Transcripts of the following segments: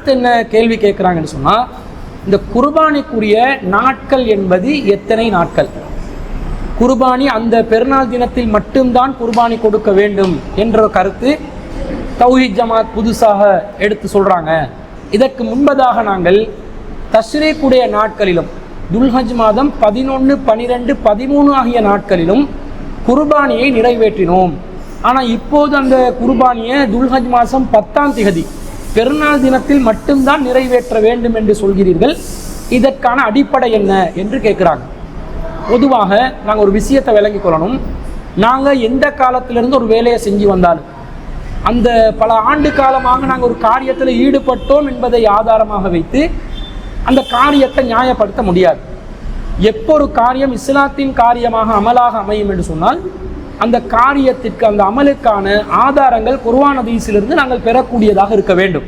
அடுத்து என்ன கேள்வி கேட்குறாங்கன்னு சொன்னால் இந்த குர்பானிக்குரிய நாட்கள் என்பது எத்தனை நாட்கள்? குர்பானி அந்த பெருநாள் தினத்தில் மட்டும்தான் குர்பானி கொடுக்க வேண்டும் என்ற கருத்து தௌஹித் ஜமாத் புதுசாக எடுத்து சொல்கிறாங்க இதற்கு முன்பதாக நாங்கள் தஷ்ரீக்குடைய நாட்களிலும் துல்ஹஜ் மாதம் பதினொன்று பனிரெண்டு பதிமூணு ஆகிய நாட்களிலும் குர்பானியை நிறைவேற்றினோம். ஆனால் இப்போது அந்த குர்பானியை துல்ஹஜ் மாதம் பத்தாம் திகதி பெருநாள் தினத்தில் மட்டும்தான் நிறைவேற்ற வேண்டும் என்று சொல்கிறீர்கள். இதற்கான அடிப்படை என்ன என்று கேட்குறாங்க. பொதுவாக நாங்கள் ஒரு விஷயத்தை விளங்கிக் கொள்ளணும். நாங்கள் எந்த காலத்திலிருந்து ஒரு வேலையை செஞ்சு வந்தாலும் அந்த பல ஆண்டு காலமாக நாங்கள் ஒரு காரியத்தில் ஈடுபட்டோம் என்பதை ஆதாரமாக வைத்து அந்த காரியத்தை நியாயப்படுத்த முடியாது. எப்போ ஒரு காரியம் இஸ்லாத்தின் காரியமாக அமலாக அமையும் என்று சொன்னால் அந்த காரியத்திற்கு அந்த அமலுக்கான ஆதாரங்கள் குர்ஆன் அதீஸிலிருந்து நாங்கள் பெறக்கூடியதாக இருக்க வேண்டும்.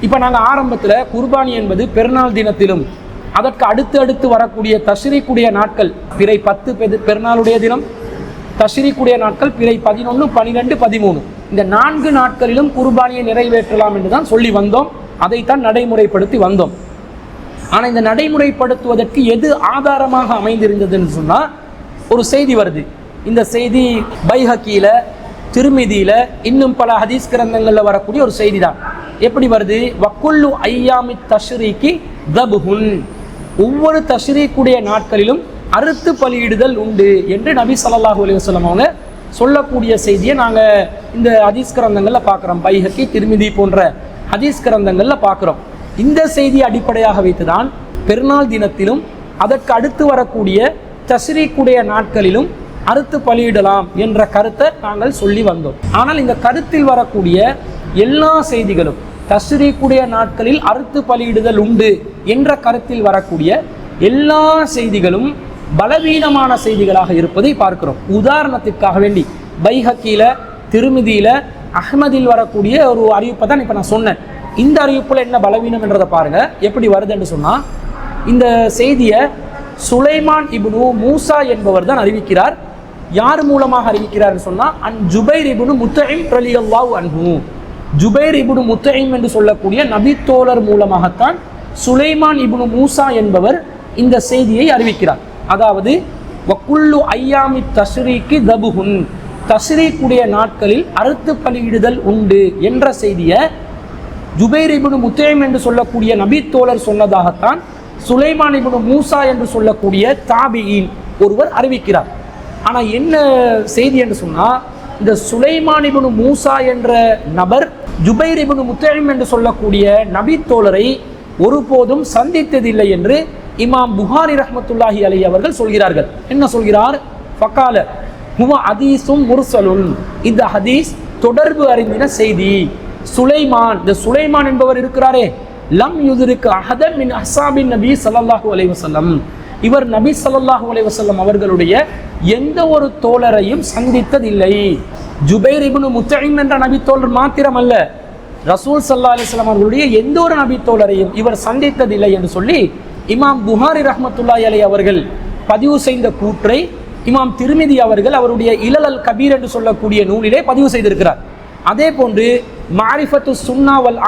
இப்போ நாங்கள் ஆரம்பத்தில் குர்பானி என்பது பெருநாள் தினத்திலும் அதற்கு அடுத்து அடுத்து வரக்கூடிய தஷ்ரீக்குடைய நாட்கள் பிறை பத்து பெது- பெருநாளுடைய தினம் தஷ்ரீக்குடைய நாட்கள் பிறை பதினொன்று பனிரெண்டு பதிமூணு. இந்த நான்கு நாட்களிலும் குர்பானியை நிறைவேற்றலாம் என்று தான் சொல்லி வந்தோம். அதைத்தான் நடைமுறைப்படுத்தி வந்தோம். ஆனால் இந்த நடைமுறைப்படுத்துவதற்கு எது ஆதாரமாக அமைந்திருந்ததுன்னு சொன்னால் ஒரு செய்தி வருது. இந்த செய்தி பைஹக்கியில் திருமிதியில் இன்னும் பல ஹதீஸ் கிரந்தங்களில் வரக்கூடிய ஒரு செய்தி தான் எப்படி வருது? வக்குல்லு ஐயாமி தஷ்ரீக்கு தபுஹுன். ஒவ்வொரு தஷ்ரீக்குடைய நாட்களிலும் அறுத்து பலியிடுதல் உண்டு என்று நபி ஸல்லல்லாஹு அலைஹி அவங்க சொல்லக்கூடிய செய்தியை நாங்கள் இந்த ஹதீஸ் கிரந்தங்களில் பார்க்குறோம். பைஹக்கி திருமிதி போன்ற ஹதீஸ் கிரந்தங்களில் பார்க்குறோம். இந்த செய்தியை அடிப்படையாக வைத்து தான் பெருநாள் தினத்திலும் அதற்கு அடுத்து வரக்கூடிய தஸ்ரீக்குடைய நாட்களிலும் அறுத்து பலியிடலாம் என்ற கருத்தை நாங்கள் சொல்லி வந்தோம். ஆனால் இந்த கருத்தில் வரக்கூடிய எல்லா செய்திகளும் தஸ்ரீக்குடைய நாட்களில் அறுத்து பலியிடுதல் உண்டு என்ற கருத்தில் வரக்கூடிய எல்லா செய்திகளும் பலவீனமான செய்திகளாக இருப்பதை பார்க்கிறோம். உதாரணத்திற்காக வேண்டி பைஹக்கியில திருமிதியில அஹ்மதில் வரக்கூடிய ஒரு அறிவிப்பை தான் இப்போ நான் சொன்னேன். இந்த அறிவிப்பில் என்ன பலவீனம் என்றதை பாருங்க. எப்படி வருதுன்னு சொன்னால் இந்த செய்தியை சுலைமான் இப்னு மூசா என்பவர் தான் அறிவிக்கிறார். யார் மூலமாக அறிவிக்கிறார் சொன்னால் அன் ஜுபைர் இப்னு முத்தஇம் ரலியல்லாஹு அன்பு ஜுபைர் இபுனு முத்தைம் என்று சொல்லக்கூடிய நபித்தோழர் மூலமாகத்தான் சுலைமான் இபுனு மூசா என்பவர் இந்த செய்தியை அறிவிக்கிறார். அதாவது வக்குள்ளு ஐயாமி தஸ்ரீக்கு தபுஹுன். தஸ்ரீக்குடைய நாட்களில் அறுத்து பலியிடுதல் உண்டு என்ற செய்தியை ஜுபைர் இபுனு முத்தேம் என்று சொல்லக்கூடிய நபித்தோழர் சொன்னதாகத்தான் சுலைமான் இபுனு மூசா என்று சொல்லக்கூடிய தாபியின் ஒருவர் அறிவிக்கிறார். ஆனால் என்ன செய்தி என்று சொன்னால் இந்த சுலைமான் இபனு மூசா என்ற நபர் ஜுபைர் இபனு முத்தேம் என்று சொல்லக்கூடிய நபித்தோழரை ஒருபோதும் சந்தித்ததில்லை என்று இமாம் புகாரி ரஹமத்துல்லாஹி அலி அவர்கள் சொல்கிறார்கள். என்ன சொல்கிறார்? ஃபக்கால ஹுவ ஹதீஸும் முர்சலுன். இந்த ஹதீஸ் தொடர்பு அறிந்தின செய்தி. சுலைமான் இந்த சுலைமான் என்பவர் இருக்கிறாரே. லம் யுதிருக்கு அஹதன் மின் அஹ்சாபின் நபி சல்லாஹூ அலைவசல்லம் இவர் நபி சல்லாஹூ அலைவசல்லம் அவர்களுடைய எந்த ஒரு தோழரையும் சந்தித்ததில்லை. ஜுபைர் இபுனு முத்தஇம் என்ற நபி தோழர் மாத்திரமல்ல. ரசூல் சல்லா அலிஸ்லாம் அவர்களுடைய எந்த ஒரு நபி தோழரையும் இவர் சந்தித்ததில்லை என்று சொல்லி இமாம் புகாரி ரஹமத்துல்லாய் அலி அவர்கள் பதிவு செய்த கூற்றை இமாம் திருமிதி அவர்கள் அவருடைய இளலல் கபீர் என்று சொல்லக்கூடிய நூலிலே பதிவு செய்திருக்கிறார். அதே போன்று மாரிஃபத்து சுன்னா வல்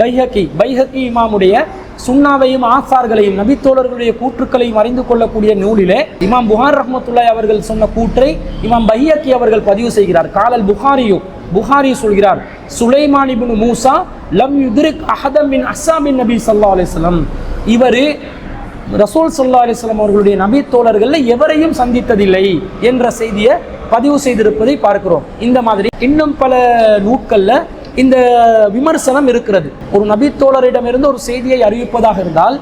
பைஹக்கி பைஹக்கி இமாமுடைய சுண்ணாவையும் ஆசார்களையும் நபித்தோழர்களுடைய கூற்றுக்களையும் அறிந்து கொள்ளக்கூடிய நூலிலே இமாம் புகார் ரஹமத்துல்லாய் அவர்கள் சொன்ன கூற்றை இமாம் பைஹக்கி அவர்கள் பதிவு செய்கிறார். காலல் புகாரியோ புகாரி சொல்கிறார் சுலைமான் மூசா லம் யுதிரிக் அஹதம் பின் அஸ்ஸாமின் நபி சல்லா அலிஸ்லம் இவர் ரசூல் சல்லா அலிஸ்லாம் அவர்களுடைய நபி தோழர்களில் எவரையும் சந்தித்ததில்லை என்ற செய்தியை பதிவு செய்திருப்பதை பார்க்கிறோம். இந்த மாதிரி இன்னும் பல நூட்களில் இந்த விமர்சனம் இருக்கிறது. ஒரு நபித்தோழரிடமிருந்து ஒரு செய்தியை அறிவிப்பதாக இருந்தால்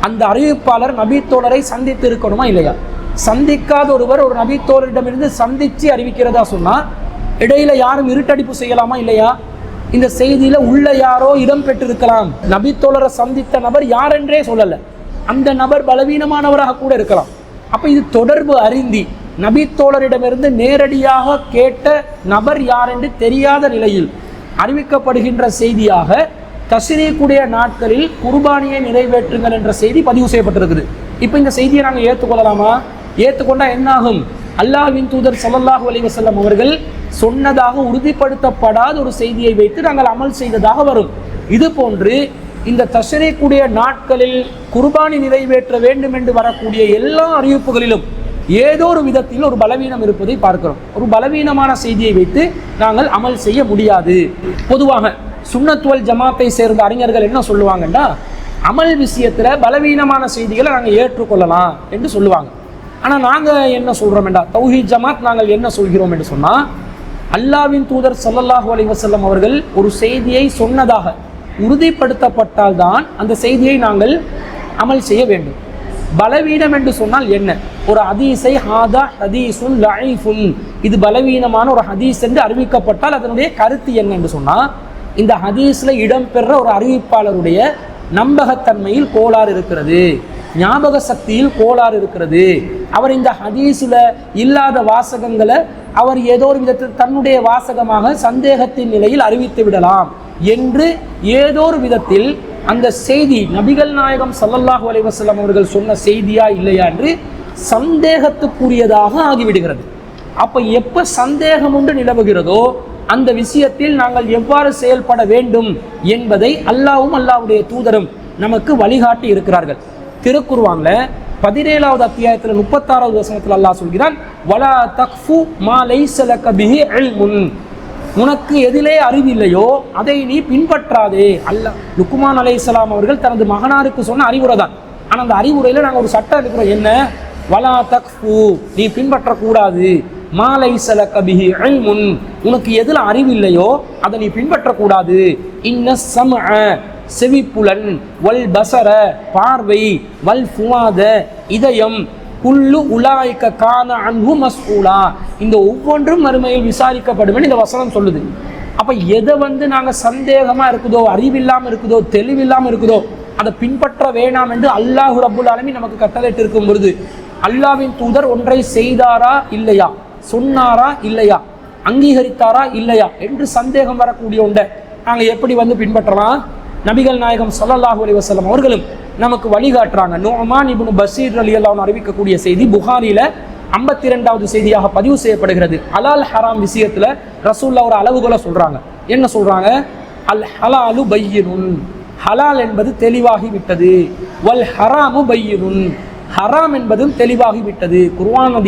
அந்த அறிவிப்பாளர் நபித்தோழரை சந்தித்து இருக்கணுமா இல்லையா? சந்திக்காத ஒருவர் ஒரு நபித்தோழரிடமிருந்து சந்தித்து அறிவிக்கிறதா சொன்னால் இடையில யாரும் இருட்டடிப்பு செய்யலாமா இல்லையா? இந்த செய்தியில உள்ள யாரோ இடம் பெற்றிருக்கலாம். நபித்தோழரை சந்தித்த நபர் யாரென்றே சொல்லலை. அந்த நபர் பலவீனமானவராக கூட இருக்கலாம். அப்போ இது தொடர்பு அறிந்தி நபித்தோழரிடமிருந்து நேரடியாக கேட்ட நபர் யார் என்று தெரியாத நிலையில் அறிவிக்கப்படுகின்ற செய்தியாக தஸ்ரீக்குடைய நாட்களில் குர்பானியை நிறைவேற்றுங்கள் என்ற செய்தி பதிவு செய்யப்பட்டிருக்குது. இப்போ இந்த செய்தியை நாங்கள் ஏற்றுக்கொள்ளலாமா? ஏற்றுக்கொண்டால் என்னாகும்? அல்லாஹ்வின் தூதர் ஸல்லல்லாஹு அலைஹி வஸல்லம் அவர்கள் சொன்னதாக உறுதிப்படுத்தப்படாத ஒரு செய்தியை வைத்து நாங்கள் அமல் செய்ததாக வரும். இது போன்று இந்த தஷரீக்குடைய நாட்களில் குர்பானி நிறைவேற்ற வேண்டும் என்று வரக்கூடிய எல்லா அறிவிப்புகளிலும் ஏதோ ஒரு விதத்தில் ஒரு பலவீனம் இருப்பதை பார்க்கிறோம். ஒரு பலவீனமான செய்தியை வைத்து நாங்கள் அமல் செய்ய முடியாது. பொதுவாக சுண்ணத்துவல் ஜமாத்தை சேர்ந்த அறிஞர்கள் என்ன சொல்லுவாங்கன்னா அமல் விஷயத்தில் பலவீனமான செய்திகளை நாங்கள் ஏற்றுக்கொள்ளலாம் என்று சொல்லுவாங்க. ஆனால் நாங்கள் என்ன சொல்கிறோம் என்றா தௌஹி ஜமாத் நாங்கள் என்ன சொல்கிறோம் என்று சொன்னால் அல்லாவின் தூதர் சல்லல்லாஹு அலி வசல்லம் அவர்கள் ஒரு செய்தியை சொன்னதாக உறுதிப்படுத்தப்பட்டால் தான் அந்த செய்தியை நாங்கள் அமல் செய்ய வேண்டும். பலவீனம் என்று சொன்னால் என்ன? ஒரு ஹதீஸை ஹாதா ஹதீஸுன் லஐஃபுன் இது பலவீனமான ஒரு ஹதீஸ் என்று அறிவிக்கப்பட்டால் அதனுடைய கருத்து என்ன என்று சொன்னால் இந்த ஹதீஸில் இடம்பெற ஒரு அறிவிப்பாளருடைய நம்பகத்தன்மையில் கோளாறு இருக்கிறது. ஞாபக சக்தியில் கோளாறு இருக்கிறது. அவர் இந்த ஹதீஸில் இல்லாத வாசகங்களை அவர் ஏதோ ஒரு விதத்தில் தன்னுடைய வாசகமாக சந்தேகத்தின் நிலையில் அறிவித்து விடலாம் என்று ஏதோ ஒரு விதத்தில் அந்த செய்தி நபிகள் நாயகம் சல்லல்லாஹு அலைஹி அவர்கள் சொன்ன செய்தியா இல்லையா என்று சந்தேகத்துக்குரியதாக ஆகிவிடுகிறது. அப்ப எப்ப சந்தேகம் உண்டு நிலவுகிறதோ அந்த விஷயத்தில் நாங்கள் எவ்வாறு செயல்பட வேண்டும் என்பதை அல்லாவும் அல்லாவுடைய தூதரும் நமக்கு வழிகாட்டி இருக்கிறார்கள். திருக்குர்வான்ல பதினேழாவது அத்தியாயத்தில் முப்பத்தாறாவது வசனத்தில் அல்லாஹ் சொல்கிறான் வலா தக்ஃபு மா லைஸ அல் பிஹி இல்முன். உனக்கு எதிலே அறிவில்லையோ அதை நீ பின்பற்றாதே. அல்ல லுக்குமான் அலைஹிஸ்ஸலாம் அவர்கள் தனது மகனாருக்கு சொன்ன அறிவுரை தான் ஆனால் அந்த அறிவுரையில் நாங்கள் ஒரு சட்டம் எடுக்கிறோம் என்ன? வலா தக்ஃபு நீ பின்பற்றக்கூடாது. மாலை சல கபிஹி அல்முன் உனக்கு எதில் அறிவில்லையோ அதை நீ பின்பற்றக்கூடாது. இன்ன சம செவிப்புலன் வல் பசர பார்வை வல் ஃபுவாத இதயம் குல்லு உலாய்க்க கான அன்பு மஸ்கூலா இந்த ஒவ்வொன்றும் மறுமையில் விசாரிக்கப்படும் இந்த வசனம் சொல்லுது. அப்போ எதை வந்து நாங்கள் சந்தேகமாக இருக்குதோ அறிவில்லாமல் இருக்குதோ தெளிவில்லாமல் இருக்குதோ அதை பின்பற்ற வேணாம் என்று அல்லாஹு ரபுல் ஆலமி நமக்கு கட்டளையிட்டு இருக்கும் பொழுது அல்லாவின் தூதர் ஒன்றை செய்தாரா இல்லையா? சொன்னாரா இல்லையா? அங்கீகரித்தாரா இல்லையா? என்று சந்தேகம் வரக்கூடிய ஒன்றை நாங்கள் எப்படி வந்து பின்பற்றலாம்? நபிகள் நாயகம் சல்லாஹூ அலி வசலம் அவர்களும் நமக்கு வழிகாட்டுறாங்க. நோமான் இபுனு பஷீர் அலி அல்லாவும் அறிவிக்கக்கூடிய செய்தி புகாரில ஐம்பத்தி ரெண்டாவது செய்தியாக பதிவு செய்யப்படுகிறது. அலால் ஹராம் விஷயத்துல ரசூல்லா ஒரு அளவுகோலை சொல்றாங்க. என்ன சொல்றாங்க? அல் ஹலாலு பையினுன். ஹலால் என்பது தெளிவாகி விட்டது. வல் ஹராமு பையினுன். ஹராம் என்பதும் தெளிவாகி விட்டது. குர்ஆன்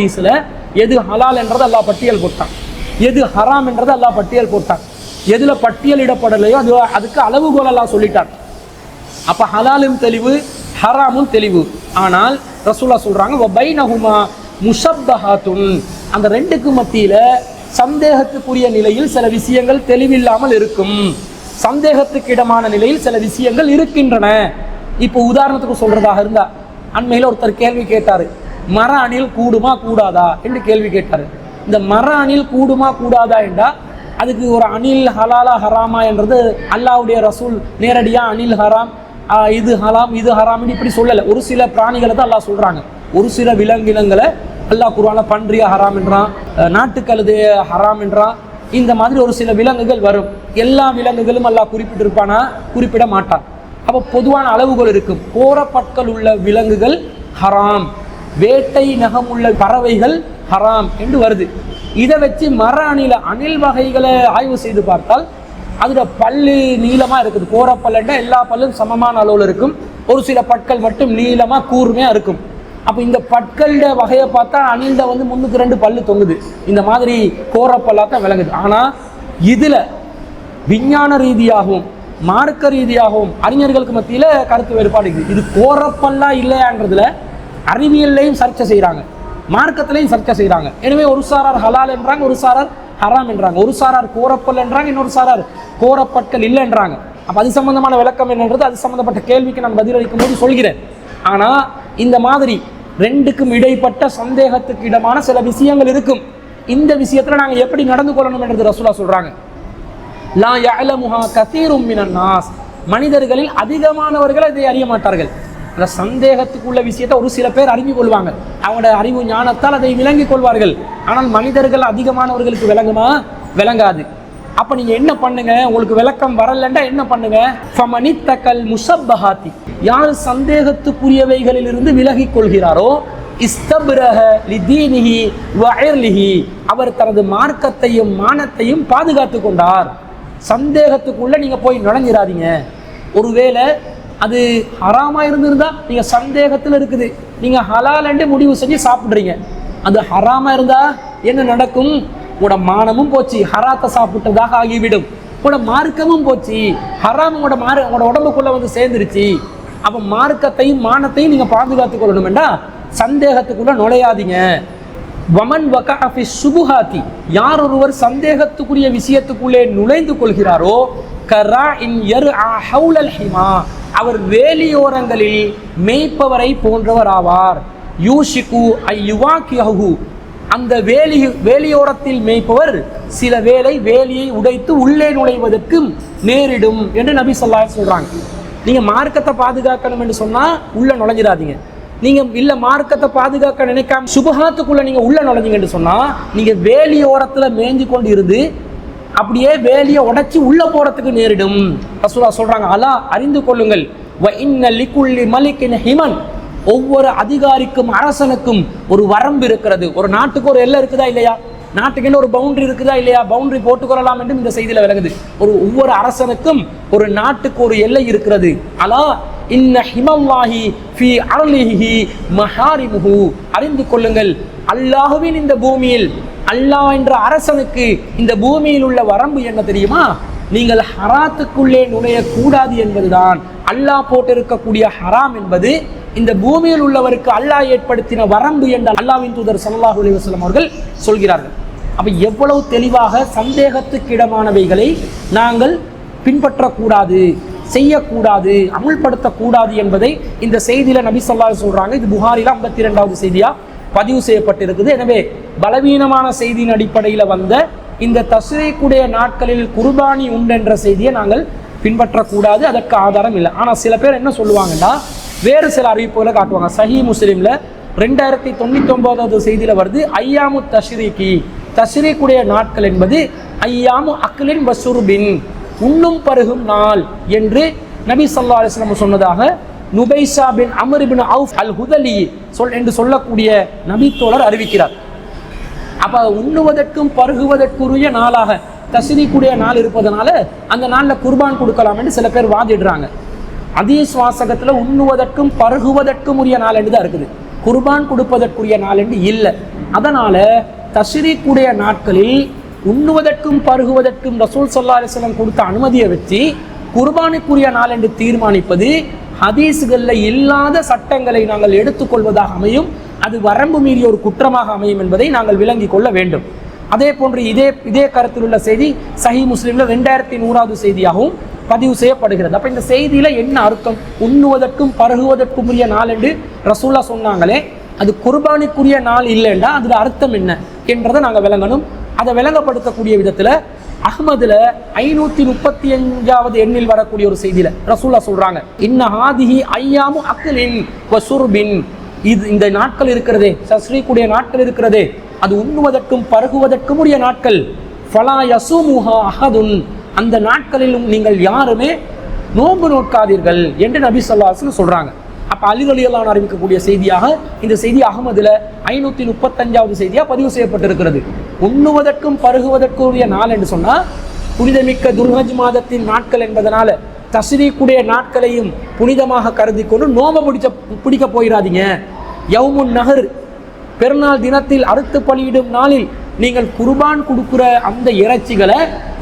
எது ஹலால் என்றது அல்லாஹ் பட்டியல் போட்டான். எது ஹராம் என்றது அல்லாஹ் பட்டியல் போட்டான். எதில் பட்டியலிடப்படலையோ அது அதுக்கு அளவுகோலெல்லாம் எல்லாம் அப்போ ஹலாலும் தெளிவு ஹராமும் தெளிவு. ஆனால் ரசூலா சொல்கிறாங்க பை பைனஹுமா முஷப்பஹாத்துன். அந்த ரெண்டுக்கு மத்தியில் சந்தேகத்துக்குரிய நிலையில் சில விஷயங்கள் தெளிவில்லாமல் இருக்கும். சந்தேகத்துக்கு இடமான நிலையில் சில விஷயங்கள் இருக்கின்றன. இப்போ உதாரணத்துக்கு சொல்கிறதாக இருந்தா அண்மையில் ஒருத்தர் கேள்வி கேட்டார் மர அணில் கூடுமா கூடாதா? என்று கேள்வி கேட்டார். இந்த மர அணில் கூடுமா கூடாதா என்றால் அதுக்கு ஒரு அனில் ஹலாலா ஹராமா என்றது அல்லாவுடைய ரசூல் நேரடியாக அனில் ஹராம் இது ஹலாம் இது ஹராம்னு இப்படி சொல்லலை. ஒரு சில பிராணிகளை தான் அல்லாஹ் சொல்கிறாங்க ஒரு சில விலங்கினங்களை அல்லாஹ் குருவான பன்றியா ஹராம் என்றான் நாட்டுக்கழுது ஹராம் என்றான். இந்த மாதிரி ஒரு சில விலங்குகள் வரும். எல்லா விலங்குகளும் அல்லாஹ் குறிப்பிட்டிருப்பானா? குறிப்பிட மாட்டான். அப்போ பொதுவான அளவுகள் இருக்கும். கோரப்பற்கள் உள்ள விலங்குகள் ஹராம். வேட்டை நகம் உள்ள பறவைகள் ஹராம் என்று வருது. இதை வச்சு மர அணில அணில் வகைகளை ஆய்வு செய்து பார்த்தால் அதில் பல்லு நீளமாக இருக்குது. கோரப்பல்லுன்னா எல்லா பல்லும் சமமான அளவில் இருக்கும். ஒரு சில பற்கள் மட்டும் நீளமாக கூர்மையாக இருக்கும். அப்போ இந்த பற்களோட வகையை பார்த்தா அணில்ட வந்து முன்னுக்கு ரெண்டு பல்லு தொங்குது. இந்த மாதிரி கோரப்பல்லா தான் விளங்குது. ஆனால் இதில் விஞ்ஞான ரீதியாகவும் மார்க்க ரீதியாகவும் அறிஞர்களுக்கு மத்தியில் கருத்து வேறுபாடு இருக்குது. இது கோரப்பல்லா இல்லையான்றதுல அறிவியல்லையும் சர்ச்சை செய்கிறாங்க மார்க்கத்திலையும் சர்ச்சை செய்கிறாங்க எனவே ஒரு சாரார் ஹலால் என்றாங்க ஒரு சாரார் ஹராம் என்றாங்க. ஒரு சாரார் கோரப்பல் என்றாங்க இன்னொரு சாரார் கோரப்பற்கள் இல்லைன்றாங்க அப்போ அது சம்பந்தமான விளக்கம் என்னன்றது அது சம்பந்தப்பட்ட கேள்விக்கு நான் பதிலளிக்கும் போது சொல்கிறேன். ஆனால் இந்த மாதிரி ரெண்டுக்கும் இடைப்பட்ட சந்தேகத்துக்கு இடமான சில விஷயங்கள் இருக்கும். இந்த விஷயத்தில் நாங்கள் எப்படி நடந்து கொள்ளணும் என்றது ரசூலா சொல்கிறாங்க லா யஅலமுஹா கதீரும் நாஸ். மனிதர்களில் அதிகமானவர்கள் இதை அறிய மாட்டார்கள். அந்த சந்தேகத்துக்குள்ள விஷயத்தை ஒரு சில பேர் அறிந்து கொள்வாங்க. அவங்களோட அறிவு ஞானத்தால் அதை விளங்கிக் கொள்வார்கள். ஆனால் மனிதர்கள் அதிகமானவர்களுக்கு விளங்குமா? விளங்காது. அப்போ நீங்கள் என்ன பண்ணுங்க? உங்களுக்கு விளக்கம் வரலன்னா என்ன பண்ணுங்க? ஃபமனித்தக்கல் முசப்பஹாத்தி. யார் சந்தேகத்துக்குரியவைகளில் இருந்து விலகிக் கொள்கிறாரோ இஸ்தபிரஹ லிதீனிஹி வயர்லிஹி அவர் தனது மார்க்கத்தையும் மானத்தையும் பாதுகாத்து கொண்டார். சந்தேகத்துக்குள்ளே நீங்கள் போய் நுழைஞ்சிடாதீங்க ஒருவேளை அது ஹராமாக இருந்திருந்தால் நீங்கள் சந்தேகத்தில் இருக்குது. நீங்கள் ஹலாலண்டு முடிவு செஞ்சு சாப்பிட்றீங்க. அது ஹராமாக இருந்தால் என்ன நடக்கும்? உங்களோட மானமும் போச்சு. ஹராத்தை சாப்பிட்டதாக ஆகிவிடும். உங்களோட மார்க்கமும் போச்சு. ஹராம் உங்களோட மாறு உங்களோட உடம்புக்குள்ளே வந்து சேர்ந்துருச்சு. அப்போ மார்க்கத்தையும் மானத்தையும் நீங்கள் பாதுகாத்துக் கொள்ளணும்டா சந்தேகத்துக்குள்ளே நுழையாதீங்க. வமன் வகாஃபி சுபுஹாத்தி யார் ஒருவர் சந்தேகத்துக்குரிய விஷயத்துக்குள்ளே நுழைந்து கொள்கிறாரோ கரா இன் யர் ஹவுலல் ஹிமா. அவர் வேலியோரங்களில் மேய்ப்பவரை போன்றவர் ஆவார் யூஷிகு ஐயுவாக்கியஹு. அந்த வேலி வேலியோரத்தில் மேய்ப்பவர் சில வேளை வேலியை உடைத்து உள்ளே நுழைவதற்கும் நேரிடும் என்று நபி சொல்லா சொல்கிறாங்க நீங்கள் மார்க்கத்தை பாதுகாக்கணும் என்று சொன்னால் உள்ளே நுழைஞ்சிடாதீங்க. நீங்கள் இல்லை மார்க்கத்தை பாதுகாக்க நினைக்காம சுபகாத்துக்குள்ளே நீங்கள் உள்ளே நுழைஞ்சிங்கன்னு சொன்னால் நீங்கள் வேலியோரத்தில் மேய்ஞ்சு கொண்டு இருந்து அப்படியே வேலியை உடச்சி உள்ள போறதுக்கு நேரிடும். ரசூலா சொல்றாங்க அலா அறிந்து கொள்ளுங்கள். வ இன்ன லிக்குள்ளி மலிக்கின் ஹிமன். ஒவ்வொரு அதிகாரிக்கும் அரசனுக்கும் ஒரு வரம்பு இருக்கிறது. ஒரு நாட்டுக்கு ஒரு எல்லை இருக்குதா இல்லையா? நாட்டுக்குன்னு ஒரு பவுண்டரி இருக்குதா இல்லையா? பவுண்டரி போட்டுக்கொள்ளலாம் என்றும் இந்த செய்தியில விளங்குது. ஒரு ஒவ்வொரு அரசனுக்கும் ஒரு நாட்டுக்கு ஒரு எல்லை இருக்கிறது. அலா இன்ன ஹிமல்லாஹி ஃபி அருளிஹி மஹாரிமுஹு. அறிந்து கொள்ளுங்கள். அல்லாஹுவின் இந்த பூமியில் அல்லாஹ் என்ற அரசனுக்கு இந்த பூமியில் உள்ள வரம்பு என்ன தெரியுமா? நீங்கள் ஹராத்துக்குள்ளே நுழையக்கூடாது என்பதுதான். அல்லாஹ் போட்டிருக்கக்கூடிய ஹராம் என்பது இந்த பூமியில் உள்ளவருக்கு அல்லாஹ் ஏற்படுத்தின வரம்பு என்ற அல்லாவின் தூதர் ஸல்லல்லாஹு அலைஹி அவர்கள் சொல்கிறார்கள். அப்போ எவ்வளவு தெளிவாக சந்தேகத்துக்கு இடமானவைகளை நாங்கள் பின்பற்றக்கூடாது செய்யக்கூடாது அமுல்படுத்தக்கூடாது என்பதை இந்த செய்தியில் நபி ஸல்லல்லாஹு சொல்கிறாங்க இது புகாரில ஐம்பத்தி ரெண்டாவது செய்தியாக பதிவு செய்யப்பட்டிருக்குது. எனவே பலவீனமான செய்தியின் அடிப்படையில் வந்த இந்த தசுரைக்குடைய நாட்களில் குர்பானி உண்டென்ற செய்தியை நாங்கள் பின்பற்றக்கூடாது அதற்கு ஆதாரம் இல்லை. ஆனால் சில பேர் என்ன சொல்லுவாங்கன்னா வேறு சில அறிவிப்புகளை காட்டுவாங்க. சஹி முஸ்லீமில் ரெண்டாயிரத்தி தொண்ணூத்தி ஒன்பதாவது செய்தியில் வருது ஐயாமு தஷ்ரீகி. தஷ்ரீக்குடைய நாட்கள் என்பது ஐயாமு அக்லின் வசுர்பின் உண்ணும் பருகும் நாள் என்று நபி சல்லா அலிஸ்லாம் சொன்னதாக நுபைஷா பின் அமர் பின் அவுஃப் அல் ஹுதலி சொல் என்று சொல்லக்கூடிய நபித்தோழர் அறிவிக்கிறார். அப்போ உண்ணுவதற்கும் பருகுவதற்குரிய நாளாக தஸ்ரீக்குடைய நாள் இருப்பதனால அந்த நாளில் குர்பான் கொடுக்கலாம் என்று சில பேர் வாதிடுறாங்க. அதே சுவாசகத்தில் உண்ணுவதற்கும் பருகுவதற்கும் உரிய நாள் என்று தான் இருக்குது. குர்பான் கொடுப்பதற்குரிய நாள் என்று இல்லை. அதனால் தஸ்ரீக்குடைய நாட்களில் உண்ணுவதற்கும் பருகுவதற்கும் ரசூல் சல்லா அலிஸ்லாம் கொடுத்த அனுமதியை வச்சு குர்பானுக்குரிய நாள் என்று தீர்மானிப்பது ஹதீஸுகளில் இல்லாத சட்டங்களை நாங்கள் எடுத்துக்கொள்வதாக அமையும். அது வரம்பு மீறிய ஒரு குற்றமாக அமையும் என்பதை நாங்கள் விளங்கிக் கொள்ள வேண்டும். அதே போன்று இதே இதே கருத்தில் உள்ள செய்தி சஹி முஸ்லீம்ல ரெண்டாயிரத்தி நூறாவது செய்தியாகவும் பதிவு செய்யப்படுகிறது. அப்ப இந்த செய்தியில என்ன அர்த்தம்? உண்ணுவதற்கும் பருகுவதற்கும் உரிய நாள் என்று ரசூல்லா சொன்னாங்களே அது குர்பானிக்குரிய நாள் இல்லைன்னா அதுல அர்த்தம் என்ன என்றதை நாங்கள் விளங்கணும். அதை விளங்கப்படுத்தக்கூடிய விதத்துல அஹ்மதுல ஐநூத்தி முப்பத்தி அஞ்சாவது எண்ணில் வரக்கூடிய ஒரு செய்தியில ரசூல்லா சொல்றாங்க இன்ன ஹாதிஹி ஐயாமு அக்லின் வசுர்பின் இது இந்த நாட்கள் இருக்கிறதே சஸ்ரீக்குடைய நாட்கள் இருக்கிறதே அது உண்ணுவதற்கும் பருகுவதற்கும் உரிய நாட்கள். ஃபலா யசுமுஹா அஹதுன். அந்த நாட்களிலும் நீங்கள் யாருமே நோன்பு நோக்காதீர்கள் என்று நபி சொல்லாஸ்னு சொல்கிறாங்க அப்போ அலிகளியெல்லாம் அறிவிக்கக்கூடிய செய்தியாக இந்த செய்தி அகமதில் ஐநூற்றி முப்பத்தஞ்சாவது செய்தியாக பதிவு செய்யப்பட்டிருக்கிறது. உண்ணுவதற்கும் பருகுவதற்குரிய உரிய நாள் என்று சொன்னால் புனிதமிக்க துல்ஹஜ் மாதத்தின் நாட்கள் என்பதனால தஸ்ரீக்குடைய நாட்களையும் புனிதமாக கருதி கொண்டு நோம பிடிச்ச பிடிக்க போயிடாதீங்க யவுமுன் நகர் பெருநாள் தினத்தில் அறுத்து பலியிடும் நாளில் நீங்கள் குர்பான் கொடுக்குற அந்த இறைச்சிகளை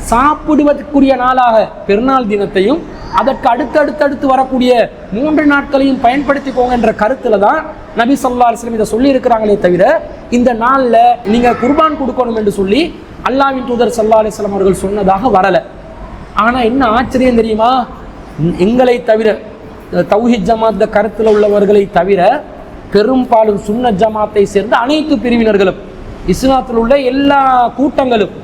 சாப்பிடுவதற்குரிய நாளாக பெருநாள் தினத்தையும் அதற்கு அடுத்து அடுத்தடுத்து வரக்கூடிய மூன்று நாட்களையும் பயன்படுத்திக்கோங்க என்ற கருத்தில் தான் நபி சொல்லா அலிஸ்லம் இதை சொல்லியிருக்கிறாங்களே தவிர இந்த நாளில் நீங்கள் குர்பான் கொடுக்கணும் என்று சொல்லி அல்லாவின் தூதர் சல்லா அலிஸ்லாம் அவர்கள் சொன்னதாக வரலை. ஆனால் என்ன ஆச்சரியம் தெரியுமா? எங்களை தவிர தௌஹித் ஜமாத்த கருத்தில் உள்ளவர்களை தவிர பெரும்பாலும் சுன்ன ஜமாத்தை சேர்ந்த அனைத்து பிரிவினர்களும் இஸ்லாத்தில் உள்ள எல்லா கூட்டங்களும்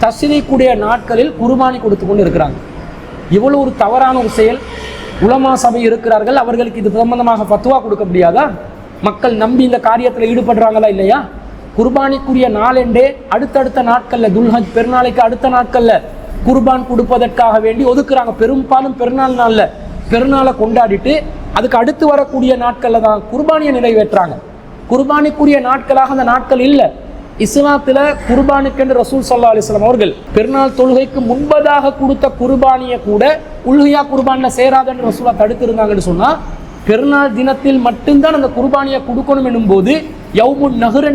தஸ்ரீக்குடைய நாட்களில் குர்பானி கொடுத்து கொண்டு இருக்கிறாங்க இவ்வளோ ஒரு தவறான ஒரு செயல் உலமா சபை இருக்கிறார்கள் அவர்களுக்கு இது சம்பந்தமாக பத்துவா கொடுக்க முடியாதா? மக்கள் நம்பி இந்த காரியத்தில் ஈடுபடுறாங்களா இல்லையா? குர்பானிக்குரிய நாளெண்டே அடுத்தடுத்த நாட்களில் துல்ஹஜ் பெருநாளைக்கு அடுத்த நாட்களில் குர்பான் கொடுப்பதற்காக வேண்டி ஒதுக்குறாங்க. பெரும்பாலும் பெருநாள் நாளில் பெருநாளை கொண்டாடிட்டு அதுக்கு அடுத்து வரக்கூடிய நாட்களில் தான் குர்பானியை நிறைவேற்றுறாங்க. குர்பானிக்குரிய நாட்களாக அந்த நாட்கள் இல்லை. இஸ்லாத்தில் குர்பானுக்கென்று ரசூல் சல்லா அலிஸ்லாம் அவர்கள் பெருநாள் தொழுகைக்கு முன்பதாக கொடுத்த குர்பானியை கூட உள்கையா குர்பானில் சேராதன்னு ரசூலா தடுத்திருந்தாங்கன்னு சொன்னால் பெருநாள் தினத்தில் மட்டும்தான் அந்த குர்பானியை கொடுக்கணும் என்னும் போது யவுமுன் நகர்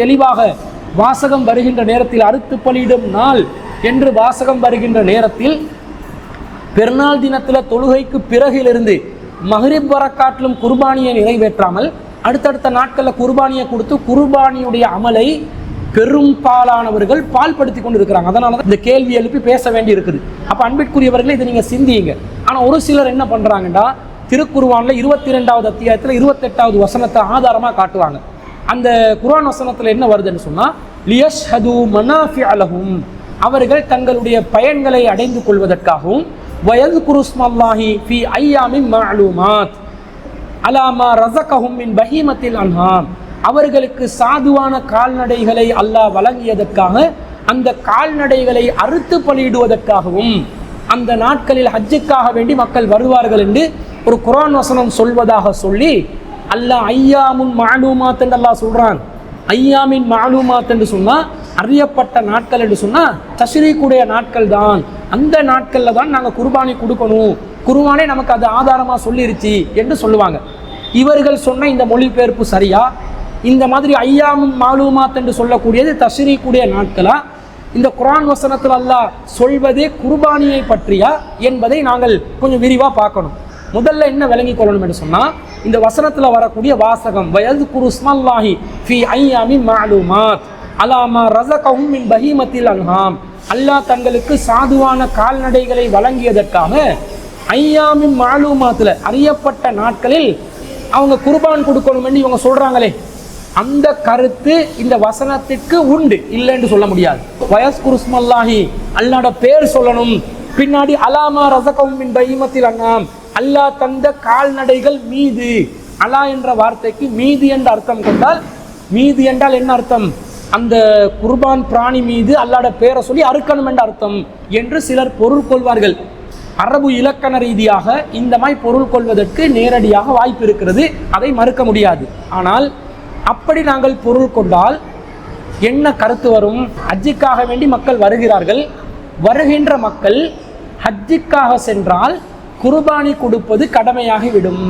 தெளிவாக வாசகம் வருகின்ற நேரத்தில் அறுத்து பலியிடும் நாள் என்று வாசகம் வருகின்ற நேரத்தில் பெருநாள் தினத்தில் தொழுகைக்கு பிறகிலிருந்து மஹரிப் வரக்காட்டிலும் குர்பானியை நிறைவேற்றாமல் அடுத்தடுத்த நாட்களில் குர்பானியை கொடுத்து குர்பானியுடைய அமலை பெரும்பாலானவர்கள் பால்படுத்தி கொண்டு இருக்கிறாங்க அதனால தான் இந்த கேள்வி எழுப்பி பேச வேண்டி இருக்குது அப்போ அன்பிற்குரியவர்களே இதை நீங்கள் சிந்தியுங்க. ஆனால் ஒரு சிலர் என்ன பண்ணுறாங்கன்னா திருக்குருவானில் இருபத்தி ரெண்டாவது அத்தியாயத்தில் இருபத்தெட்டாவது வசனத்தை ஆதாரமாக காட்டுவாங்க. அந்த குர்ஆன் வசனத்தில் என்ன வருதுன்னு சொன்னால் லியஷ்ஹது மனாஃபி அலஹும் அவர்கள் தங்களுடைய பயன்களை அடைந்து கொள்வதற்காகவும் வயது குருஸ்மல்லாஹி ஃபி ஐயாமின் மாலுமாத் அலாமா ரசகஹும் மின் பஹீமத்தில் அன்ஹாம். அவர்களுக்கு சாதுவான கால்நடைகளை அல்லாஹ் வழங்கியதற்காக அந்த கால்நடைகளை அறுத்து பலியிடுவதற்காகவும் அந்த நாட்களில் ஹஜ்ஜுக்காக வேண்டி மக்கள் வருவார்கள் என்று ஒரு குரான் வசனம் சொல்வதாக சொல்லி அல்லாஹ் ஐயாமுன் மாலூமாத் என்று அல்லாஹ் சொல்கிறான் ஐயாமின் மாலூமாத் என்று சொன்னால் அறியப்பட்ட நாட்கள் என்று சொன்னால் தஷ்ரீக்குடைய நாட்கள் தான் அந்த நாட்களில் தான் நாங்கள் குர்பானி கொடுக்கணும். குர்பானே நமக்கு அது ஆதாரமாக சொல்லிருச்சு என்று சொல்லுவாங்க. இவர்கள் சொன்ன இந்த மொழிபெயர்ப்பு சரியா? இந்த மாதிரி ஐயாமும் மாலுமாத் என்று சொல்லக்கூடியது தஷ்ரீக்குடைய நாட்களா? இந்த குரான் வசனத்தில் அல்லாஹ் சொல்வதே குர்பானியை பற்றியா என்பதை நாங்கள் கொஞ்சம் விரிவாக பார்க்கணும். முதல்ல என்ன விளங்கிக் கொள்ளணும் என்று சொன்னால் இந்த வசனத்தில் வரக்கூடிய வாசகம் வயது குருஸ்மல்லாஹி ஃபி ஐயாமி மாலுமாத். அலாமா ரசகவும் மின் பஹீமத்தில் அன்ஹாம். அல்லாஹ் தங்களுக்கு சாதுவான கால்நடைகளை வழங்கியதற்காக ஐயாமின் மாலுமாத்தில் அறியப்பட்ட நாட்களில் அவங்க குர்பான் கொடுக்கணும்னு இவங்க சொல்கிறாங்களே அந்த கருத்து இந்த வசனத்திற்கு உண்டு இல்லைன்னு சொல்ல முடியாது. வயஸ் குருஸ்மல்லாஹி அல்லாட பேர் சொல்லணும். பின்னாடி அலாமா ரசகவும் மின் பஹீமத்தில் அன்னாம் அல்லாஹ் தந்த கால்நடைகள் மீது. அலா என்ற வார்த்தைக்கு மீது என்ற அர்த்தம் கொண்டால் மீது என்றால் என்ன அர்த்தம்? அந்த குர்பான் பிராணி மீது அல்லாட பேரை சொல்லி அறுக்கணும் என்ற அர்த்தம் என்று சிலர் பொருள் கொள்வார்கள். அரபு இலக்கண ரீதியாக இந்த மாதிரி பொருள் கொள்வதற்கு நேரடியாக வாய்ப்பு இருக்கிறது. அதை மறுக்க முடியாது. ஆனால் அப்படி நாங்கள் பொருள் கொண்டால் என்ன கருத்து வரும்? ஹஜ்ஜிக்காக வேண்டி மக்கள் வருகிறார்கள். வருகின்ற மக்கள் ஹஜ்ஜிக்காக சென்றால் குர்பானி கொடுப்பது கடமையாகிவிடும்.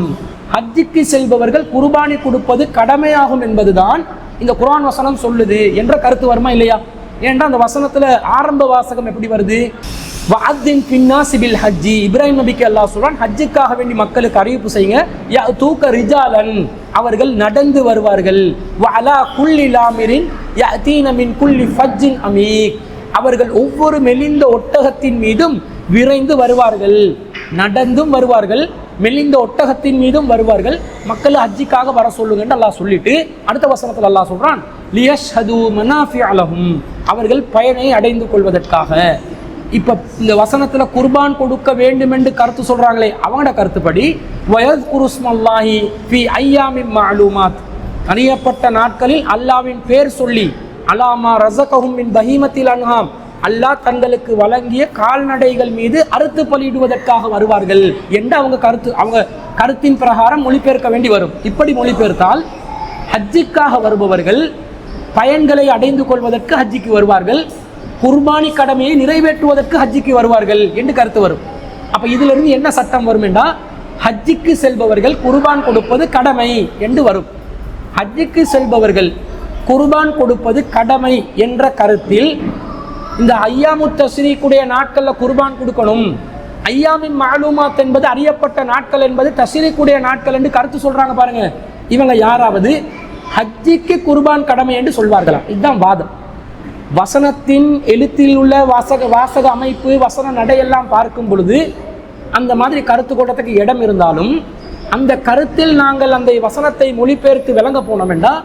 ஹஜ்ஜிக்கு செல்பவர்கள் குர்பானி கொடுப்பது கடமையாகும் என்பதுதான் இந்த குரான் வசனம் சொல்லுது என்ற கருத்து வருமா இல்லையா? ஏன்டா அந்த வசனத்துல ஆரம்ப வாசகம் எப்படி வருது? வாத்தின் பின்னாசி பில் ஹஜ்ஜி. இப்ராஹிம் நபிக்கு அல்லாஹ் சொல்றான் ஹஜ்ஜுக்காக வேண்டி மக்களுக்கு அறிவிப்பு செய்யுங்க. யா தூக்க ரிஜாலன். அவர்கள் நடந்து வருவார்கள். வஅலா குல்லி லாமிரின் யஅதீன மின் குல்லி ஃபஜ்ஜின் அமீக். அவர்கள் ஒவ்வொரு மெலிந்த ஒட்டகத்தின் மீதும் விரைந்து வருவார்கள். நடந்தும் வருவார்கள். மெலிந்த ஒட்டகத்தின் மீதும் வருவார்கள். மக்கள் ஹஜ்ஜிக்காக வர சொல்லுங்கன்னு அல்லாஹ் சொல்லிட்டு அடுத்த வசனத்தில் அல்லாஹ் சொல்கிறான் லியஷ் ஹது மனாஃபி அலகும் அவர்கள் பயனை அடைந்து கொள்வதற்காக. இப்போ இந்த வசனத்தில் குர்பான் கொடுக்க வேண்டும் என்று கருத்து சொல்கிறாங்களே அவங்களோட கருத்துப்படி வயது குருஸ்மல்லாஹி பி ஐயாமி மாலூமாத். அறியப்பட்ட நாட்களில் அல்லாவின் பேர் சொல்லி அலாமா ரசகஹும் மின் பஹீமத்தில் அன்ஹாம். அல்லாஹ் தங்களுக்கு வழங்கிய கால்நடைகள் மீது அறுத்து பலியிடுவதற்காக வருவார்கள் என்று அவங்க கருத்து அவங்க கருத்தின் பிரகாரம் மொழிபெயர்க்க வேண்டி வரும். இப்படி மொழிபெயர்த்தால் ஹஜ்ஜிக்காக வருபவர்கள் பயன்களை அடைந்து கொள்வதற்கு ஹஜ்ஜிக்கு வருவார்கள் குர்பானி கடமையை நிறைவேற்றுவதற்கு ஹஜ்ஜிக்கு வருவார்கள் என்று கருத்து வரும். அப்போ இதிலிருந்து என்ன சட்டம் வரும் என்றால் ஹஜ்ஜிக்கு செல்பவர்கள் குர்பான் கொடுப்பது கடமை என்று வரும். ஹஜ்ஜிக்கு செல்பவர்கள் குர்பான் கொடுப்பது கடமை என்ற கருத்தில் இந்த ஐயாமு தஸ்ரீக்குடைய நாட்களில் குர்பான் கொடுக்கணும். ஐயாமின் மாலூமாத் என்பது அறியப்பட்ட நாட்கள் என்பது தஸ்ரீக்குடைய நாட்கள் என்று கருத்து சொல்றாங்க பாருங்க. இவங்க யாராவது ஹஜ்ஜிக்கு குர்பான் கடமை என்று சொல்வார்களா? இதுதான் வாதம். வசனத்தின் எழுத்தில் உள்ள வாசக வாசக அமைப்பு வசன நடையெல்லாம் பார்க்கும் பொழுது அந்த மாதிரி கருத்து கூட்டத்துக்கு இடம் இருந்தாலும் அந்த கருத்தில் நாங்கள் அந்த வசனத்தை மொழிபெயர்த்து விளங்க போனோம் என்றால்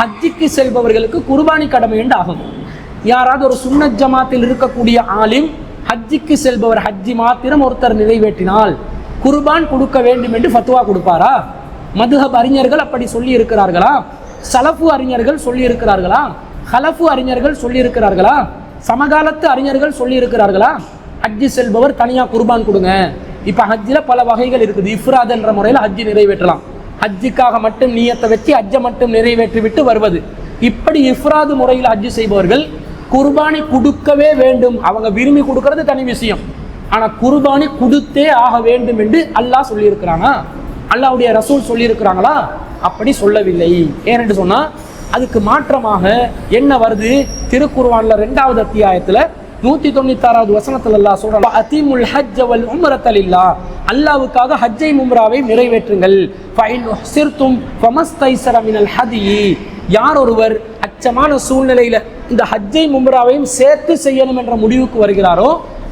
ஹஜ்ஜிக்கு செல்பவர்களுக்கு குர்பானி கடமை என்று ஆகும். யாராவது ஒரு சுன்னத் ஜமாத்தில் இருக்கக்கூடிய ஆலிம் ஹஜ்ஜிக்கு செல்பவர் ஹஜ்ஜி மாத்திரம் ஒருத்தர் நிறைவேற்றினால் குர்பான் கொடுக்க வேண்டும் என்று ஃபத்துவா கொடுப்பாரா? மதுஹப் அறிஞர்கள் அப்படி சொல்லி இருக்கிறார்களா சலஃபு அறிஞர்கள் சொல்லி இருக்கிறார்களா ஹலஃபு அறிஞர்கள் சொல்லி இருக்கிறார்களா சமகாலத்து அறிஞர்கள் சொல்லி இருக்கிறார்களா ஹஜ்ஜி செல்பவர் தனியா குர்பான் கொடுங்க. இப்ப ஹஜ்ஜில பல வகைகள் இருக்குது. இஃப்ராத் என்ற முறையில் ஹஜ்ஜி நிறைவேற்றலாம். ஹஜ்ஜிக்காக மட்டும் நீயத்தை வச்சு ஹஜ்ஜை மட்டும் நிறைவேற்றி விட்டு வருவது. இப்படி இஃப்ராது முறையில் ஹஜ்ஜி செய்பவர்கள் குர்பானி கொடுக்கவே வேண்டும். அவங்க விரும்பி கொடுக்கறது தனி விஷயம். ஆனால் குர்பானி கொடுத்தே ஆக வேண்டும் என்று அல்லாஹ் சொல்லியிருக்கிறானா? அல்லாஹ்வுடைய ரசூல் சொல்லியிருக்கிறாங்களா? அப்படி சொல்லவில்லை. ஏனென்று சொன்னால் அதுக்கு மாற்றமாக என்ன வருது? திருக்குர்வானில் ரெண்டாவது அத்தியாயத்தில் நூத்தி தொண்ணூத்தாறாவது வசனத்துல அல்லாஹ் சொல்றான் அதிமுல் ஹஜ் அவல் உம்ரத்தல் இல்லா அல்லாஹ்வுக்காக ஹஜ்ஜை உம்ராவை நிறைவேற்றுங்கள். ஃபைன் உஹ்சிர்தும் ஃபமஸ்தைசரமினல் ஹதியி. யார் ஒருவர் அச்சமான சூழ்நிலையில் இந்த ஹஜ்ஜை மும்ராவையும் சேர்த்து செய்யணும் என்ற முடிவுக்கு வருகிறாரோ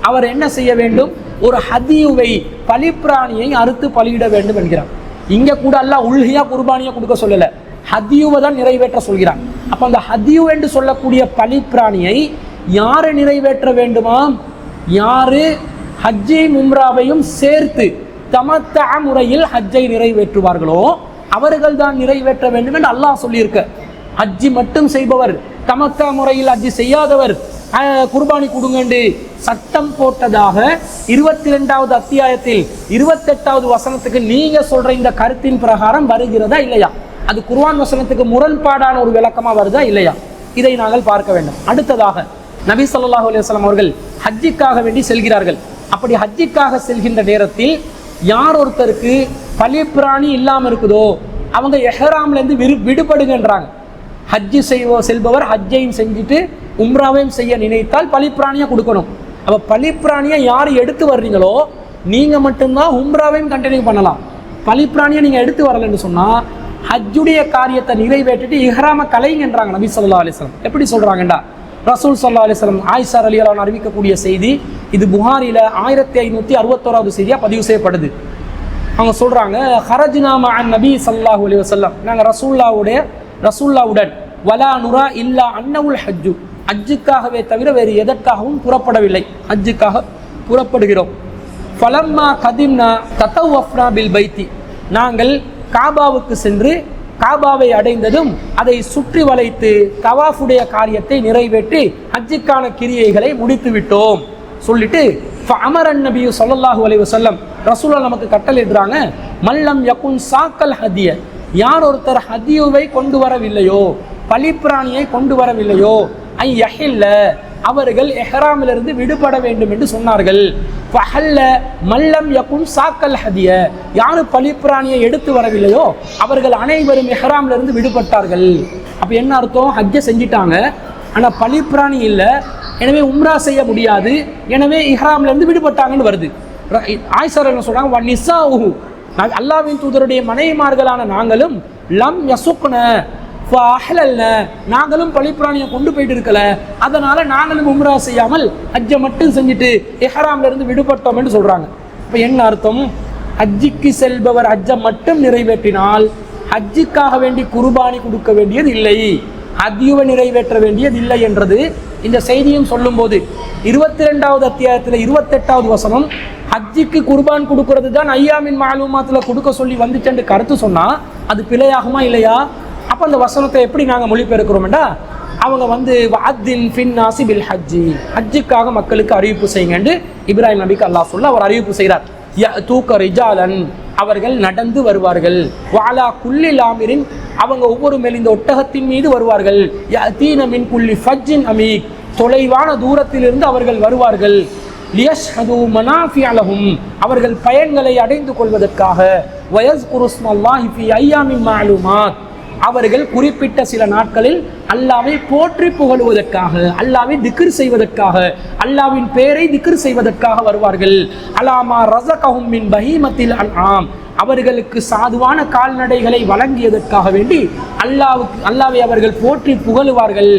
அவர் என்ன செய்ய வேண்டும்? ஒரு ஹதியுவை பலிப்பிராணியை அறுத்து பலியிட வேண்டும் என்கிறார். இங்கே கூட அல்ல உள்கையாக குர்பானியை கொடுக்க சொல்லலை. ஹதியுவை தான் நிறைவேற்ற சொல்கிறார் அப்போ அந்த ஹதியு என்று சொல்லக்கூடிய பலிப்பிராணியை யாரை நிறைவேற்ற வேண்டுமாம் யாரு ஹஜ்ஜை மும்ராவையும் சேர்த்து தமத்த முறையில் ஹஜ்ஜை நிறைவேற்றுவார்களோ அவர்கள் தான் நிறைவேற்ற வேண்டும் என்று அல்லாஹ் சொல்லியிருக்க. ஹஜ்ஜி மட்டும் செய்பவர் தமக்கா முறையில் ஹஜ்ஜி செய்யாதவர் குர்பானி கொடுங்கண்டு சட்டம் போட்டதாக இருபத்தி ரெண்டாவது அத்தியாயத்தில் இருபத்தெட்டாவது வசனத்துக்கு நீங்க சொல்ற இந்த கருத்தின் பிரகாரம் வருகிறதா இல்லையா? அது குர்வான் வசனத்துக்கு முரண்பாடான ஒரு விளக்கமா வருதா இல்லையா? இதை நாங்கள் பார்க்க வேண்டும். அடுத்ததாக நபி ஸல்லல்லாஹு அலுவலாம் அவர்கள் ஹஜ்ஜிக்காக வேண்டி செல்கிறார்கள். அப்படி ஹஜ்ஜிக்காக செல்கின்ற நேரத்தில் யார் ஒருத்தருக்கு பலிப்பிராணி இல்லாமல் இருக்குதோ அவங்க எஹராம்லேருந்து விரு விடுபடுங்கன்றாங்க. ஹஜ்ஜி செய்வோ செல்பவர் ஹஜ்ஜையும் செஞ்சுட்டு உம்ராவையும் செய்ய நினைத்தால் பழிப்பிராணியாக கொடுக்கணும். அப்போ பழிப்பிராணியை யார் எடுத்து வர்றீங்களோ நீங்கள் மட்டும்தான் உம்ராவையும் கண்டினியூ பண்ணலாம். பலிப்பிராணியை நீங்கள் எடுத்து வரலன்னு சொன்னால் ஹஜ்ஜுடைய காரியத்தை நிறைவேற்றிட்டு இஹ்ராம கலைங்கன்றாங்க நபி சொல்லா அலிஸ்லாம் எப்படி சொல்கிறாங்கண்டா ரசூல் ஸல்லல்லாஹு அலிஸ்லாம் வஸல்லம் அலி அலான் அறிவிக்கக்கூடிய செய்தி இது புகாரியில் ஆயிரத்தி ஐநூற்றி அறுபத்தோராவது செய்தியாக பதிவு செய்யப்படுது. அவங்க சொல்கிறாங்க ஹரஜ்னாமா அன் நபி சல்லாஹூ அலி வசல்லாம் நாங்கள் ரசூல்லாவுடைய ரசூல்லாவுடன் வலா நுரா இல்லா அன்னவுல் ஹஜ்ஜு. ஹஜ்ஜுக்காகவே தவிர வேறு எதற்காகவும் புறப்படவில்லை. ஹஜ்ஜுக்காக புறப்படுகிறோம். ஃபலம்மா கதிம்னா தத்தவஃப்னா பில் பைத்தி. நாங்கள் காபாவுக்கு சென்று காபாவை அடைந்ததும் அதை சுற்றி வளைத்து கவாஃபுடைய காரியத்தை நிறைவேற்றி ஹஜ்ஜுக்கான கிரியைகளை முடித்து விட்டோம் சொல்லிட்டு அமரன் நபியு சொல்லல்லாஹு அலைவசல்லம் ரசூலா நமக்கு கட்டளையிடுறாங்க மல்லம் யக்குன் சாக்கல் ஹதிய. யார் ஒருத்தர் ஹதியுவை கொண்டு வரவில்லையோ பழிப்பிராணியை கொண்டு வரவில்லையோ ஐ யஹில்ல அவர்கள் எஹராமிலிருந்து விடுபட வேண்டும் என்று சொன்னார்கள். ஃபஹல்ல மல்லம் யகுன் சாக்கல் ஹதிய. யாரு பழிப்பிராணியை எடுத்து வரவில்லையோ அவர்கள் அனைவரும் எஹராமிலிருந்து விடுபட்டார்கள். அப்போ என்ன அர்த்தம்? ஹஜ்ஜை செஞ்சிட்டாங்க. ஆனால் பழிப்பிராணி இல்லை. எனவே உம்ரா செய்ய முடியாது. எனவே இஹ்ராம்லேருந்து விடுபட்டாங்கன்னு வருது. ர- என்ன சொல்கிறாங்க "வ அல்லாஹ்வின் தூதருடைய மனைவிமார்களான நாங்களும் லம் யசுக்ன நாங்களும் பழிப்பிராணியை கொண்டு போயிட்டு இருக்கல அதனால நாங்களும் உம்ரா செய்யாமல் ஹஜ்ஜை மட்டும் செஞ்சுட்டு எஹராம்ல இருந்து விடுபட்டோம்னு சொல்றாங்க. இப்போ என்ன அர்த்தம்? ஹஜ்ஜிக்கு செல்பவர் ஹஜ்ஜை மட்டும் நிறைவேற்றினால் ஹஜ்ஜிக்காக வேண்டி குர்பானி கொடுக்க வேண்டியது இல்லை. ஹத்யுவை நிறைவேற்ற வேண்டியது இல்லை என்றது இந்த செய்தியும் சொல்லும்போது. இருபத்தி ரெண்டாவது அத்தியாயத்தில் இருபத்தெட்டாவது வசனம் ஹஜ்ஜிக்கு குர்பான் கொடுக்கறது தான் ஐயாமின் மாலூமாத்துல கொடுக்க சொல்லி வந்துட்டேன்னு கருத்து சொன்னால் அது பிழையாகுமா இல்லையா? அப்போ அந்த வசனத்தை எப்படி நாங்கள் மொழிபெயர்க்கிறோம்டா? அவங்க வந்து வாத்தின் ஃபின்னாசி பில் ஹஜ்ஜி. ஹஜ்ஜுக்காக மக்களுக்கு அறிவிப்பு செய்யுங்கன்னு இப்ராஹிம் நபிக்கு அல்லாஹ் சொல்ல அவர் அறிவிப்பு செய்கிறார் தூக்க ரிஜாலன். அவர்கள் நடந்து வருவார்கள். வாலா குல்லி லாமிரின் அவங்க ஒவ்வொரு மேல் இந்த ஒட்டகத்தின் மீது வருவார்கள். தீனமின் குல்லி ஃபஜ்ஜின் அமீக். தொலைவான தூரத்திலிருந்து அவர்கள் வருவார்கள். லியஷ்ஹது மனாஃபி லஹும் அவர்கள் பயன்களை அடைந்து கொள்வதற்காக. வயஸ் குருஸ்மல்லாஹி ஃபி ஐயாமின் மஅலூமாத் அவர்கள் குறிப்பிட்ட சில நாட்களில் அல்லாவை போற்றி புகழுவதற்காக அல்லாவை திக்ர் செய்வதற்காக அல்லாவின் பெயரை திக்ர் செய்வதற்காக வருவார்கள். அலாமா ரசகஹும் மின் பஹீமத்தில் அன்ஆம். அவர்களுக்கு சாதுவான கால்நடைகளை வழங்கியதற்காக வேண்டி அல்லாவுக்கு அல்லாவை அவர்கள் போற்றி புகழுவார்கள்.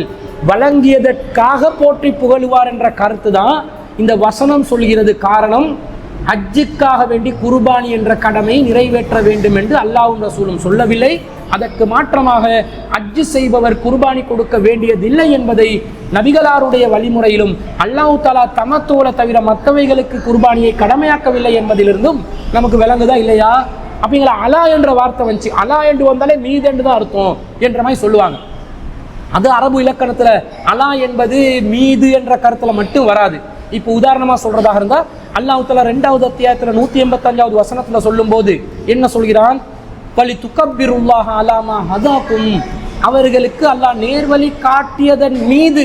வழங்கியதற்காக போற்றி புகழுவார் என்ற கருத்து தான் இந்த வசனம் சொல்கிறது காரணம். ஹஜ்ஜுக்காக வேண்டி குர்பானி என்ற கடமை நிறைவேற்ற வேண்டும் என்று அல்லாஹ்வும் ரசூலும் சொல்லவில்லை. அதற்கு மாற்றமாக ஹஜ்ஜு செய்பவர் குர்பானி கொடுக்க வேண்டியதில்லை என்பதை நபிகளாருடைய வழிமுறையிலும் அல்லாஹு தாலா தமத்தோட தவிர மற்றவைகளுக்கு குர்பானியை கடமையாக்கவில்லை என்பதிலிருந்தும் நமக்கு விளங்குதா இல்லையா? அப்படிங்கிற அலா என்ற வார்த்தை வந்துச்சு. அலா என்று வந்தாலே மீதென்று தான் அர்த்தம் என்ற மாதிரி சொல்லுவாங்க. அது அரபு இலக்கணத்தில் அலா என்பது மீது என்ற கருத்தில் மட்டும் வராது. இப்போ உதாரணமாக சொல்றதாக இருந்தால் அல்லாஹ் ரெண்டாவது அத்தியாயத்தில் நூற்றி எண்பத்தஞ்சாவது வசனத்தில் சொல்லும்போது என்ன சொல்கிறான்? பலி துக்கப்பிருல்லாஹ் அலாமா ஹதாக்கும் அவர்களுக்கு அல்லாஹ் நேர்வழி காட்டியதன் மீது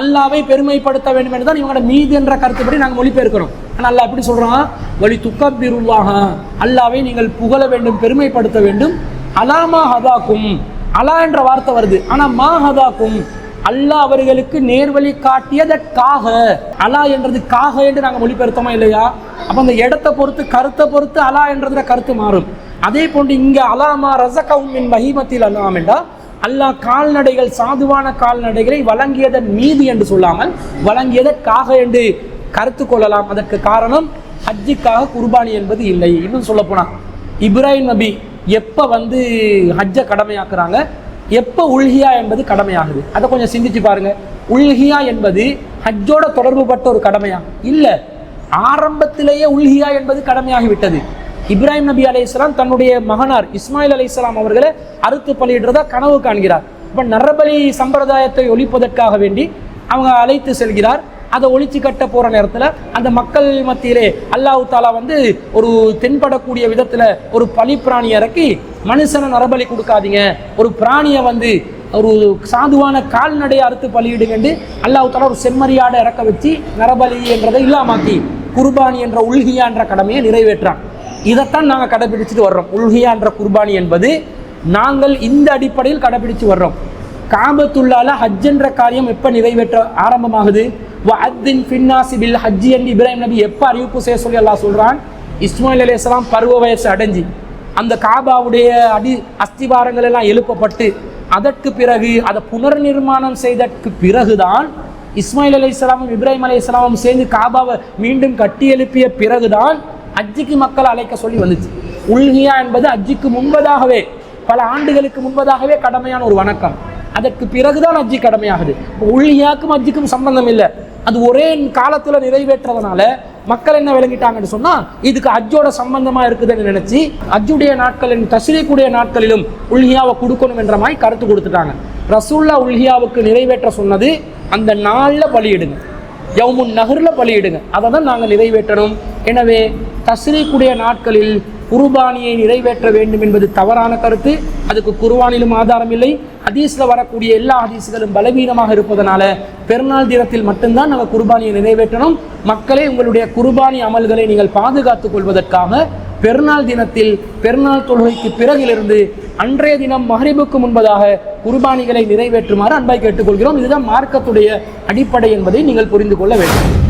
அல்லாவை பெருமைப்படுத்த வேண்டும் என்று தான் இவங்களோட மீது என்ற கருத்துப்படி நாங்கள் மொழிபெயர்க்கிறோம். ஆனால் அல்லாஹ் எப்படி சொல்கிறான் வழி துக்கப்பிருவாக அல்லாவை நீங்கள் புகழ வேண்டும் பெருமைப்படுத்த வேண்டும். அலாமா ஹதாக்கும் அலா என்ற வார்த்தை வருது. ஆனால் மா ஹதாக்கும் அல்லாஹ் அவர்களுக்கு நேர்வழி காட்டியதற்காக. அலா என்றது காக என்று நாங்கள் மொழிபெயர்த்தோமா இல்லையா? அப்ப அந்த இடத்தை பொறுத்து கருத்தை பொறுத்து அலா என்றதுல கருத்து மாறும். அதே போன்று இங்க அலாமா ரசகவுமின் மகிமத்தில் மஹிமத்தில் அல்லாம் என்றால் அல்லாஹ் கால்நடைகள் சாதுவான கால்நடைகளை வழங்கியதன் மீது என்று சொல்லாமல் வழங்கியதற்காக என்று கருத்து கொள்ளலாம். அதற்கு காரணம் ஹஜ்ஜுக்காக குர்பானி என்பது இல்லை. இன்னும் சொல்ல போனா இப்ராஹிம் நபி எப்போ வந்து ஹஜ்ஜை கடமையாக்குறாங்க? எப்போ உல்ஹியா என்பது கடமையாகுது? அதை கொஞ்சம் சிந்திச்சு பாருங்க. உல்ஹியா என்பது ஹஜ்ஜோட தொடர்புபட்ட ஒரு கடமையா? இல்லை. ஆரம்பத்திலேயே உல்ஹியா என்பது கடமையாகி விட்டது. இப்ராஹிம் நபி அலைஹிஸ்ஸலாம் தன்னுடைய மகனார் இஸ்மாயில் அலைஹிஸ்ஸலாம் அவர்களை அறுத்து பலியிடுறதா கனவு காண்கிறார். இப்போ நரபலி சம்பிரதாயத்தை ஒழிப்பதற்காக வேண்டி அவங்க அழைத்து செல்கிறார். அதை ஒழிச்சு கட்ட போகிற நேரத்தில் அந்த மக்கள் மத்தியிலே அல்லாஹ் தாலா வந்து ஒரு தென்படக்கூடிய விதத்தில் ஒரு பலி பிராணி இறக்கி மனுஷனை நரபலி கொடுக்காதீங்க. ஒரு பிராணியை வந்து ஒரு சாதுவான கால்நடையை அறுத்து பலியிடுங்கண்டு அல்லாஹு தாலா ஒரு செம்மறியாடை இறக்க வச்சு நரபலி என்றதை இல்லாமாக்கி குர்பானி என்ற உல்ஹியா என்ற கடமையை நிறைவேற்றான். இதைத்தான் நாங்கள் கடைபிடிச்சிட்டு வர்றோம். உல்ஹியா என்ற குர்பானி என்பது நாங்கள் இந்த அடிப்படையில் கடைபிடிச்சு வர்றோம். காபத்துள்ளால ஹஜ் என்ற காரியம் எப்ப நிறைவேற்ற ஆரம்பமாகுது? வஅத்தின் ஃபின்னாசி பில் ஹஜ்ஜி என்று இப்ராஹிம் நபி எப்ப அறிவிப்பு செய்ய சொல்லி அல்லாஹ் சொல்றான்? இஸ்மாயில் அலைஹிஸ்ஸலாம் பருவ வயசு அடைஞ்சு. அந்த காபாவுடைய அடி அஸ்திவாரங்கள் எல்லாம் எழுப்பப்பட்டு அதற்கு பிறகு அதை புனர் நிர்மாணம் செய்ததற்கு பிறகுதான் இஸ்மாயில் அலைஹிஸ்ஸலாமும் இப்ராஹிம் அலைஹிஸ்ஸலாமும் சேர்ந்து காபாவை மீண்டும் கட்டி எழுப்பிய பிறகுதான் அஜிக்கு மக்கள் அழைக்க சொல்லி வந்துச்சு. உல்ஹியா என்பது அஜிக்கு முன்பதாகவே பல ஆண்டுகளுக்கு முன்பதாகவே கடமையான ஒரு வணக்கம். அதற்கு பிறகுதான் ஹஜ்ஜி கடமையாகுது. இப்போ உள்ஹியாக்கும் சம்பந்தம் இல்லை அது ஒரே காலத்தில் நிறைவேற்றதுனால மக்கள் என்ன விளங்கிட்டாங்கன்னு சொன்னால் இதுக்கு அஜ்ஜோட சம்பந்தமாக இருக்குதுன்னு நினச்சி அஜ்ஜுடைய நாட்களின் தஸ்ரீக்குடைய நாட்களிலும் உல்ஹியாவை கொடுக்கணும் என்ற மாதிரி கருத்து கொடுத்துட்டாங்க. ரசூல்லா உல்ஹியாவுக்கு நிறைவேற்ற சொன்னது அந்த நாளில் பலியிடுங்க. யவுமுன் நகரில் பலியிடுங்க. அதை தான் நாங்கள் நிறைவேற்றணும். எனவே தஸ்ரீக்குடைய நாட்களில் குர்பானியை நிறைவேற்ற வேண்டும் என்பது தவறான கருத்து. அதுக்கு குர்பானிலும் ஆதாரம் இல்லை. ஹதீஸில் வரக்கூடிய எல்லா ஹதீஸ்களும் பலவீனமாக இருப்பதனால பெருநாள் தினத்தில் மட்டும்தான் நம்ம குர்பானியை நிறைவேற்றணும். மக்களே உங்களுடைய குர்பானி அமல்களை நீங்கள் பாதுகாத்துக் கொள்வதற்காக பெருநாள் தினத்தில் பெருநாள் தொழுகைக்கு பிறகிலிருந்து அன்றைய தினம் மஹரிபுக்கு முன்பதாக குர்பானிகளை நிறைவேற்றுமாறு அன்பாய் கேட்டுக்கொள்கிறோம். இதுதான் மார்க்கத்துடைய அடிப்படை என்பதை நீங்கள் புரிந்து கொள்ள வேண்டும்.